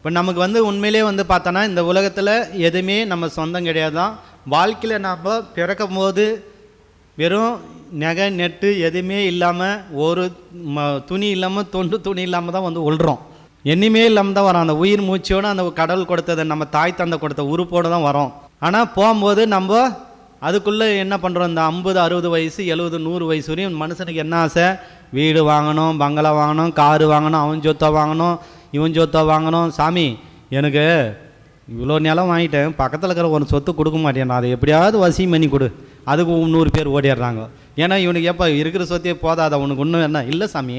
இப்போ நமக்கு வந்து உண்மையிலே வந்து பார்த்தோன்னா இந்த உலகத்தில் எதுவுமே நம்ம சொந்தம் கிடையாது தான் வாழ்க்கையில் நம்ம பிறக்கும் போது வெறும் நகை நெட்டு எதுவுமே இல்லாமல் ஒரு ம துணி இல்லாமல் தொண்டு துணி இல்லாமல் தான் வந்து உள்றோம். என்னையுமே இல்லாமல் தான் வரோம். அந்த உயிர் மூச்சோடு அந்த கடவுள் கொடுத்ததை நம்ம தாய் தந்தை கொடுத்த உறுப்போடு தான் வரோம். ஆனால் போகும்போது நம்ம அதுக்குள்ளே என்ன பண்ணுறோம் இந்த ஐம்பது அறுபது வயசு எழுபது நூறு வயசு வரையும் மனுஷனுக்கு என்ன ஆசை? வீடு வாங்கணும் பங்களா வாங்கணும் காரு வாங்கணும் அவன் சொத்தை வாங்கணும் இவன் சொத்தை வாங்கணும். சாமி எனக்கு இவ்வளோ நிலம் வாங்கிட்டேன். பக்கத்தில் இருக்கிற ஒரு சொத்து கொடுக்க மாட்டேன். அதை எப்படியாவது வசியம் பண்ணி கொடு. அதுக்கு நூறு பேர் ஓடிடுறாங்க. ஏன்னா இவனுக்கு எப்போ இருக்கிற சொத்தே போதாத? உனக்கு ஒன்றும் என்ன? இல்லை சாமி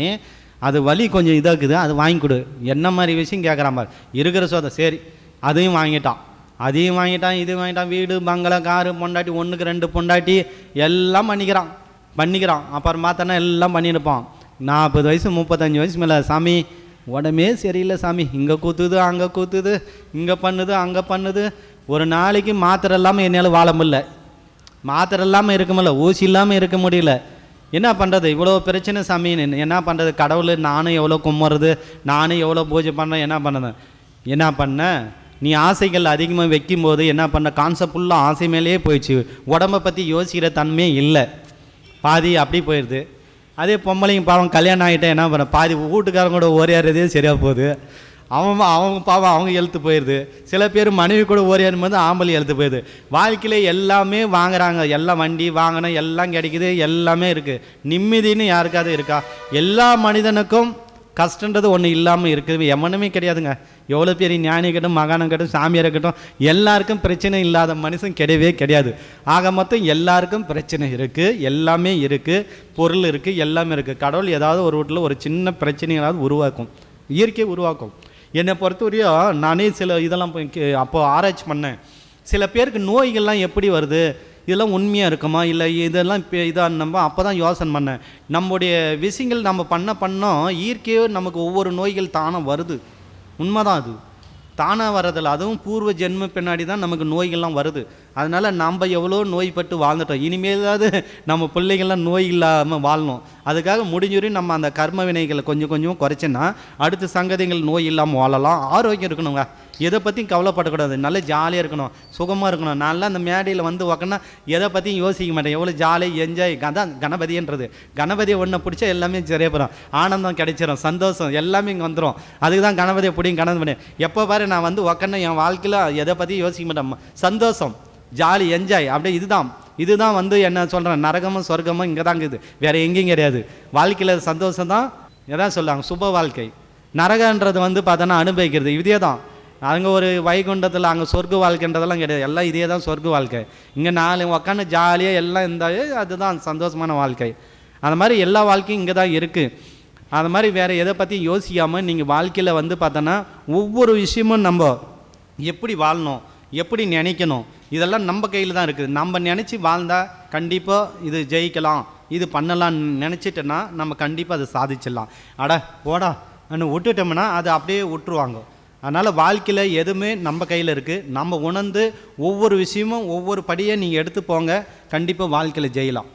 அது வலி கொஞ்சம் இதாக்குது. அது வாங்கி கொடு. என்ன மாதிரி விஷயம் கேட்குறான் மாதிரி இருக்கிற சொத்தை சரி அதையும் வாங்கிட்டான். அதையும் வாங்கிட்டான் இது வாங்கிட்டான். வீடு பங்களா காரு பொண்டாட்டி ஒன்றுக்கு ரெண்டு பொண்டாட்டி எல்லாம் பண்ணிக்கிறான். பண்ணிக்கிறான். அப்புறம் பார்த்தோன்னா எல்லாம் பண்ணியிருப்பான். நாற்பது வயசு முப்பத்தஞ்சு வயசு மேலே. சாமி உடம்பே சரியில்லை சாமி. இங்கே கூத்துது அங்கே கூத்துது இங்கே பண்ணுது அங்கே பண்ணுது. ஒரு நாளைக்கு மாத்திரை இல்லாமல் என்னால் வாழ முடியல. மாத்திரை இல்லாமல் இருக்க முடியல ஊசி இல்லாமல் இருக்க முடியல. என்ன பண்ணுறது இவ்வளோ பிரச்சனை சாமி. என்ன பண்ணுறது கடவுள் நானும் எவ்வளோ கும்பிட்றது நானும் எவ்வளோ பூஜை பண்ணுறேன் என்ன பண்ணுறேன் என்ன பண்ண? நீ ஆசைகள் அதிகமாக வைக்கும்போது என்ன பண்ண? கான்செப்ட் ஃபுல்லாக ஆசை மேலேயே போயிடுச்சு. உடம்பை பற்றி யோசிக்கிற தன்மையே இல்லை. பாதி அப்படி போயிடுது அதே பொம்பளைங்க பாவம் கல்யாணம் ஆகிட்டா என்ன பண்ண? பாதி வீட்டுக்காரங்க கூட ஓரியாடுறதே சரியாக போகுது. அவன் அவங்க பாவம் அவங்க எழுத்து போயிடுது. சில பேர் மனைவி கூட ஓரியாடும் போது ஆம்பளை எழுத்து போயிடுது. வாழ்க்கையில் எல்லாமே வாங்குறாங்க. எல்லாம் வண்டி வாங்கணும் எல்லாம் கிடைக்குது எல்லாமே இருக்குது நிம்மதின்னு யாருக்காவது இருக்கா? எல்லா மனிதனுக்கும் கஷ்டன்றது ஒன்று இல்லாமல் இருக்குது. எவனுமே கிடையாதுங்க. எவ்வளோ பெரிய ஞானி இருக்கட்டும் மகானம் சாமியார் இருக்கட்டும் எல்லாருக்கும் பிரச்சனை இல்லாத மனுஷன் கிடையவே கிடையாது. ஆக மொத்தம் எல்லாருக்கும் பிரச்சனை இருக்குது எல்லாமே இருக்குது பொருள் இருக்குது எல்லாமே இருக்குது கடவுள் ஏதாவது ஒரு வீட்டில் ஒரு சின்ன பிரச்சனைகளாவது உருவாக்கும். இயற்கையை உருவாக்கும். என்னை பொறுத்தவரையும் நானே சில இதெல்லாம் போய் அப்போது ஆராய்ச்சி பண்ணேன். சில பேருக்கு நோய்கள்லாம் எப்படி வருது? இதெல்லாம் உண்மையாக இருக்குமா? இல்லை இதெல்லாம் இப்போ இதாக நம்ம அப்போ தான் யோசனை பண்ணேன். நம்முடைய விஷயங்கள் நம்ம பண்ண பண்ணோம் இயற்கையோ நமக்கு ஒவ்வொரு நோய்கள் தானாக வருது. உண்மைதான் அது. தானாக வரதில்ல அதுவும் பூர்வ ஜென்ம பின்னாடி தான் நமக்கு நோய்கள்லாம் வருது. அதனால் நம்ம எவ்வளோ நோய்பட்டு வாழ்ந்துட்டோம். இனிமேலாவது நம்ம பிள்ளைகள்லாம் நோய் இல்லாமல் வாழணும். அதுக்காக முடிஞ்சுரி நம்ம அந்த கர்ம வினைகளை கொஞ்சம் கொஞ்சம் குறைச்சோன்னா அடுத்த சங்கதிகள் நோய் இல்லாமல் வாழலாம். ஆரோக்கியம் இருக்கணுங்க. எதை பற்றியும் கவலைப்படக்கூடாது. நல்லா ஜாலியாக இருக்கணும் சுகமாக இருக்கணும். நல்லா அந்த மேடையில் வந்து உக்காந்தா எதை பற்றியும் யோசிக்க மாட்டேன். எவ்வளோ ஜாலியாக என்ஜாய் அதான் கணபதின்றது. கணபதியை ஒன்றை பிடிச்சா எல்லாமே சரியாக போகிறோம் ஆனந்தம் கிடைச்சிடும் சந்தோஷம் எல்லாமே இங்கே வந்துடும் அதுக்கு தான் கணபதியை பிடிக்கும் கணபதி எப்போ பாரு நான் வந்து உக்காந்து என் வாழ்க்கையில் எதை பற்றியும் யோசிக்க மாட்டேன். சந்தோஷம் ஜாலி என்ஜாய் அப்படியே இதுதான். இதுதான் வந்து என்ன சொல்கிறேன் நரகமும் சொர்க்கமும் இங்கே தான் இருக்குது வேறு எங்கேயும் கிடையாது. வாழ்க்கையில் சந்தோஷம் தான் எதாவது சொல்லுவாங்க சுப வாழ்க்கை. நரகன்றது வந்து பார்த்தோன்னா அனுபவிக்கிறது. இதே தான் அங்கே ஒரு வைகுண்டத்தில் அங்கே சொர்க்க வாழ்க்கைன்றதெல்லாம் கிடையாது. எல்லாம் இதே தான் சொர்க்க வாழ்க்கை. இங்கே நாலு உக்காந்து ஜாலியாக எல்லாம் இருந்தாலே அதுதான் சந்தோஷமான வாழ்க்கை. அந்த மாதிரி எல்லா வாழ்க்கையும் இங்கே தான் இருக்குது அது மாதிரி வேறு எதை பற்றி யோசிக்காமல் நீங்கள் வாழ்க்கையில் வந்து பார்த்தோன்னா ஒவ்வொரு விஷயமும் நம்ம எப்படி வாழணும் எப்படி நினைக்கணும் இதெல்லாம் நம்ம கையில் தான் இருக்குது. நம்ம நினச்சி வாழ்ந்தால் கண்டிப்பாக இது ஜெயிக்கலாம். இது பண்ணலாம்னு நினச்சிட்டோன்னா நம்ம கண்டிப்பாக அதை சாதிச்சிடலாம். அட ஓடா நான் விட்டுட்டோம்னா அது அப்படியே விட்டுருவாங்க. அதனால் வாழ்க்கையில் எதுவுமே நம்ம கையில் இருக்குது நம்ம உணர்ந்து ஒவ்வொரு விஷயமும் ஒவ்வொரு படியை நீங்கள் எடுத்து போங்க. கண்டிப்பாக வாழ்க்கையில் ஜெயிலாம்.